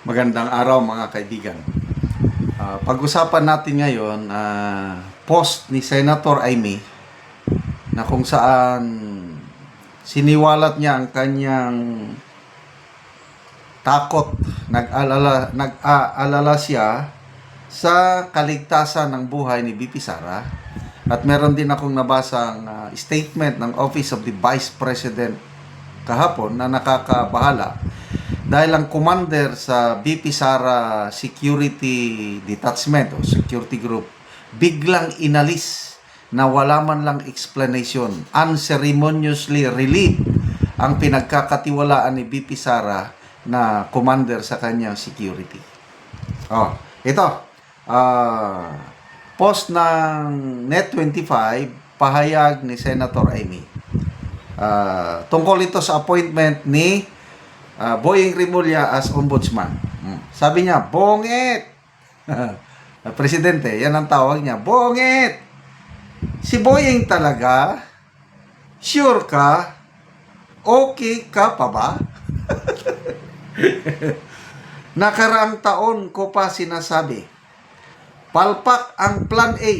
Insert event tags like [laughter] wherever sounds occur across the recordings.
Magandang araw mga kaibigan. Ah, pag-usapan natin ngayon ah, post ni Senator Amy na kung saan siniwalat niya ang kanyang takot, nag-alala, nag-aalala siya sa kaligtasan ng buhay ni BP Sara. At meron din akong nabasang ah, statement ng Office of the Vice President kahapon na nakakabahala dahil ang commander sa BP Sara Security Detachment o Security Group biglang inalis na wala man lang explanation unceremoniously relieved ang pinagkakatiwalaan ni BP Sara na commander sa kanyang security. Oh, ito. Ah, post ng Net25 pahayag ni Senator Amy. Ah, tungkol ito sa appointment ni ah, Boying Rimulya as ombudsman. Hmm. Sabi niya, bongit! [laughs] Presidente, yan ang tawag niya, bongit! Si Boying talaga, sure ka, okay ka pa ba? [laughs] Nakaraang taon ko pa sinasabi, palpak ang Plan A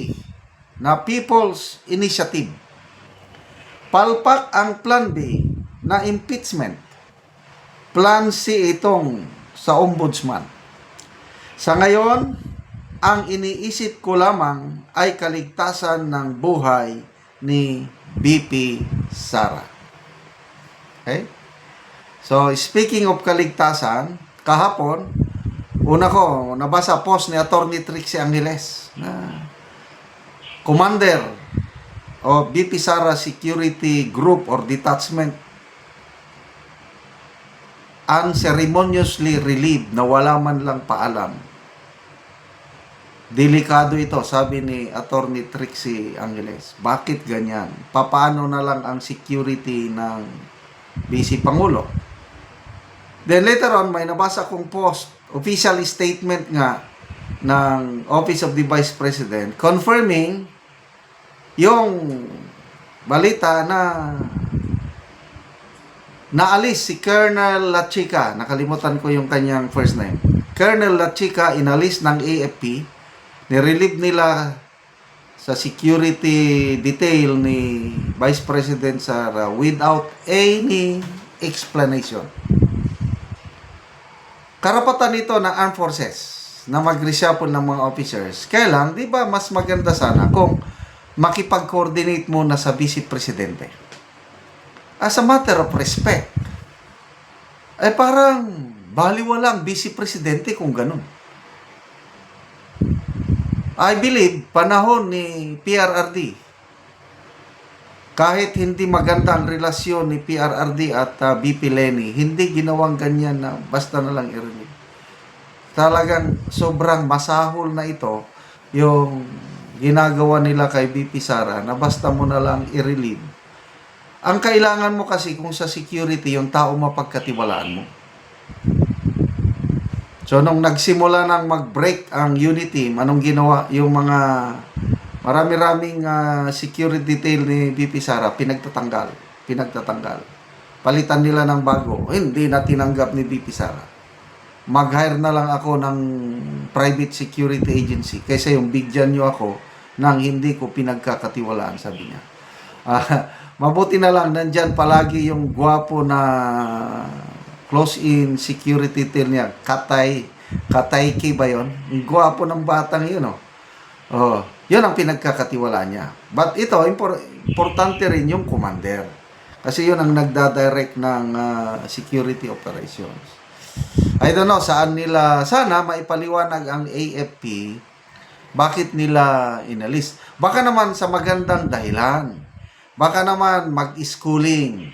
na People's Initiative. Palpak ang Plan B na impeachment. Plan C itong sa ombudsman. Sa ngayon, ang iniisip ko lamang ay kaligtasan ng buhay ni BP Sara. Okay? So, speaking of kaligtasan, kahapon, una ko, nabasa post ni Attorney Trixie Angeles na commander o BP Sara Security Group or Detachment unceremoniously relieved na wala man lang paalam. Delikado ito, sabi ni Attorney Trixie Angeles. Bakit ganyan? Papaano na lang ang security ng BC Pangulo? Then later on, may nabasa kong post, official statement nga ng Office of the Vice President confirming yung balita na naalis si Colonel Lachica, nakalimutan ko yung kanyang first name. Colonel Lachica inalis ng AFP, nirelieve nila sa security detail ni Vice President Sara without any explanation. Karapatan ito ng armed forces na mag-reshuffle ng mga officers. Kailan, di ba, mas maganda sana kung makipag-coordinate muna sa Vice Presidente. As a matter of respect. Eh parang baliwalang Vice Presidente kung ganun. I believe, panahon ni PRRD, kahit hindi maganda ang relasyon ni PRRD at uh, BP Lenny, hindi ginawang ganyan na basta na lang i-relieve. Talagang sobrang masahol na ito yung ginagawa nila kay BP Sara na basta mo na lang i-relieve. Ang kailangan mo kasi kung sa security, yung tao mapagkatiwalaan mo. So, nung nagsimula nang mag-break ang unit team, anong ginawa? Yung mga marami-raming ah, security detail ni BP Sara, pinagtatanggal. Pinagtatanggal. Palitan nila ng bago. Hindi na tinanggap ni BP Sara. Mag-hire na lang ako ng private security agency kaysa yung bigyan nyo ako nang hindi ko pinagkakatiwalaan, sabi niya. Ah, mabuti na lang, nandyan palagi yung gwapo na close-in security detail niya. Katay, Katay Ki ba yun? Yung gwapo ng batang yun, oh. Oh, yun ang pinagkakatiwalaan niya. But ito, impor- importante rin yung commander. Kasi yun ang nagdadirect ng ah, security operations. I don't know, saan nila, sana maipaliwanag ang AFP, bakit nila inalis. Baka naman sa magandang dahilan. Baka naman mag-schooling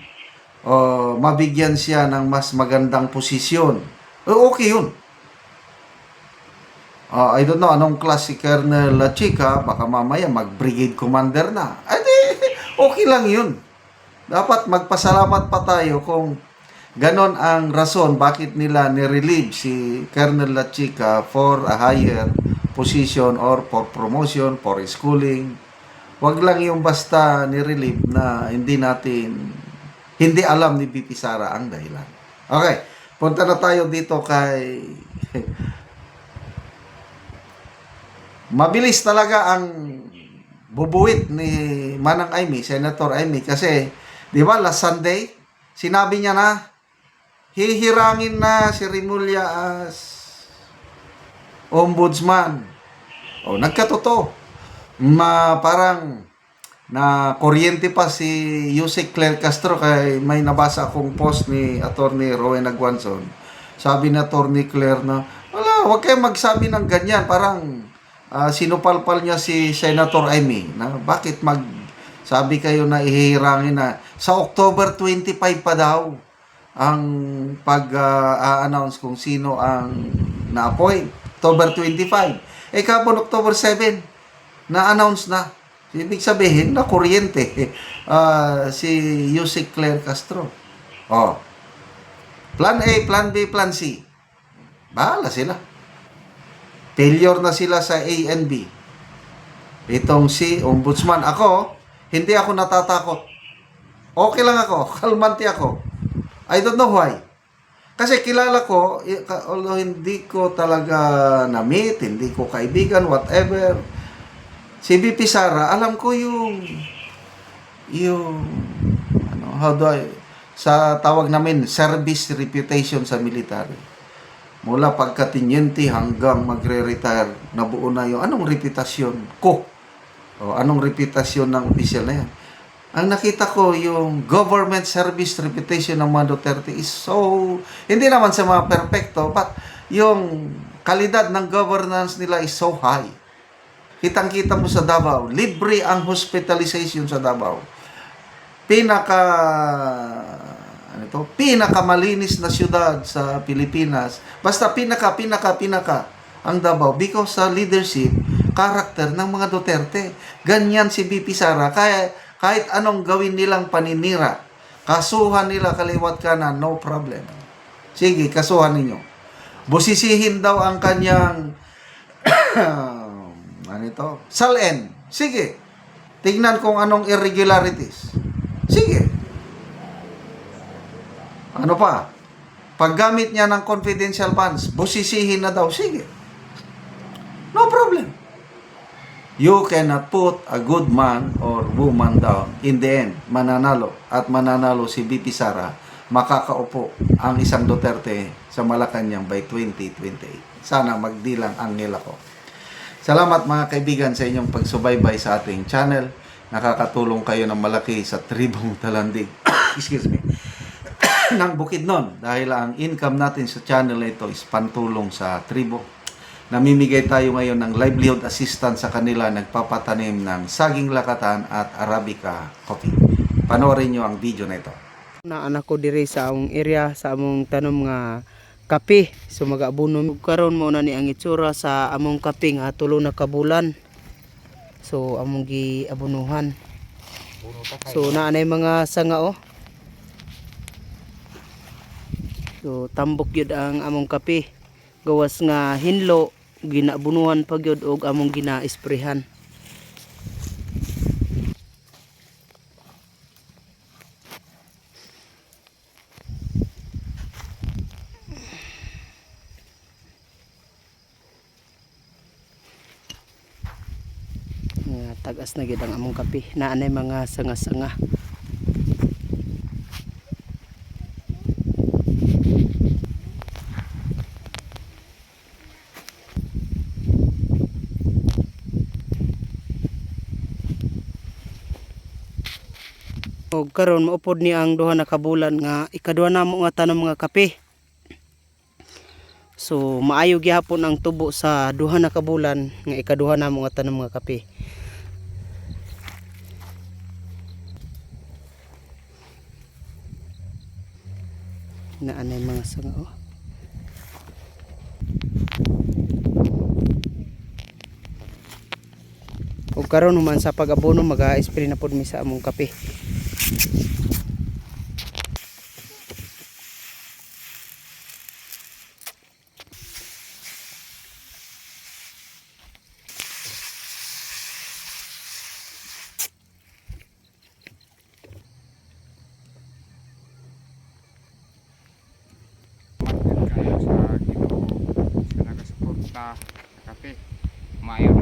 o mabigyan siya ng mas magandang posisyon. Eh, okay yun. Ah, I don't know anong class si Colonel Chica, baka mamaya mag-brigade commander na. [laughs] Ay, di, okay lang yun. Dapat magpasalamat pa tayo kung ganon ang rason bakit nila nirelieve si Colonel Chica for a higher position or for promotion, for schooling. Wag lang yung basta nirelieve na hindi natin, hindi alam ni BP Sara ang dahilan. Okay, punta na tayo dito kay [laughs] Mabilis talaga ang bubuwit ni Manang Aimee, Senator Aimee, kasi, di ba, last Sunday, sinabi niya na, hihirangin na si Rimulya as ombudsman. O, nagkatotoo. Ma, parang, na kuryente pa si Yusek Claire Castro kay may nabasa akong post ni Attorney Rowena Guanzon. Sabi ni Attorney Claire na, wala, huwag kayo magsabi ng ganyan. Parang ah, sinupalpal niya si Senator Amy na bakit mag sabi kayo na ihihirangin na sa October 25 pa daw ang pag-announce kung sino ang na-appoint. October 25. Eh kapon October 7, na-announce na. Ibig sabihin na kuryente [laughs] ah, si Yusek Claire Castro. Oh. Plan A, Plan B, Plan C. Bahala sila. Failure na sila sa A and B. Itong si Ombudsman. Ako, hindi ako natatakot. Okay lang ako. [laughs] Kalmante ako. I don't know why. Kasi kilala ko, although hindi ko talaga na-meet, hindi ko kaibigan, whatever. Si BP Sara, alam ko yung yung ano, how do I sa tawag namin service reputation sa military. Mula pagkatinyente hanggang magre-retire, nabuo na yung anong reputasyon ko. O anong reputasyon ng opisyal na yan. Ang nakita ko yung government service reputation ng mga Duterte is so, hindi naman sa mga perfecto, but yung kalidad ng governance nila is so high. Kitang-kita mo sa Davao, libre ang hospitalization sa Davao. Pinaka ano to? Pinakamalinis na syudad sa Pilipinas. Basta pinaka pinaka pinaka ang Davao because sa leadership character ng mga Duterte. Ganyan si BP Sara kaya kahit anong gawin nilang paninira, kasuhan nila kaliwat kanan, no problem. Sige, kasuhan ninyo. Busisihin daw ang kanyang ano ito? Salen. Sige. Tingnan kung anong irregularities. Sige. Ano pa? Paggamit niya ng confidential funds, busisihin na daw. Sige. No problem. You cannot put a good man or woman down. In the end, mananalo. At mananalo si BP Sara, makakaupo ang isang Duterte sa Malacanang by 2028. Sana magdilang ang ngila ko. Salamat mga kaibigan sa inyong pagsubaybay sa ating channel. Nakakatulong kayo ng malaki sa tribong talandig. [coughs] Excuse me. [coughs] ng Bukidnon dahil ang income natin sa channel na ito is pantulong sa tribo. Namimigay tayo ngayon ng livelihood assistance sa kanila nagpapatanim ng saging lakatan at arabica coffee. Panoorin nyo ang video na ito. na anak ko diri sa among area sa among tanom nga kape. So magabuno karon mo na ni ang itsura sa among kape nga tulo na kabulan. So among giabunuhan so naanay mga sanga oh. So tambok yun ang among kape. Gawas nga hinlo ginabunuhan pag yun og among gina-sprayhan nga tagas na gid ang among kape. Naanay mga sanga-sanga. Og karon maupod ni ang duha na kabulan nga ikaduha na mo nga tanom nga kape. So maayo gihapon ang tubo sa duha na kabulan nga ikaduha na mo nga tanom nga kape. Naanay mga sanga oh. Ug karon human sa pag-abono mag-spray na pod mi sa among kape. tapi mayor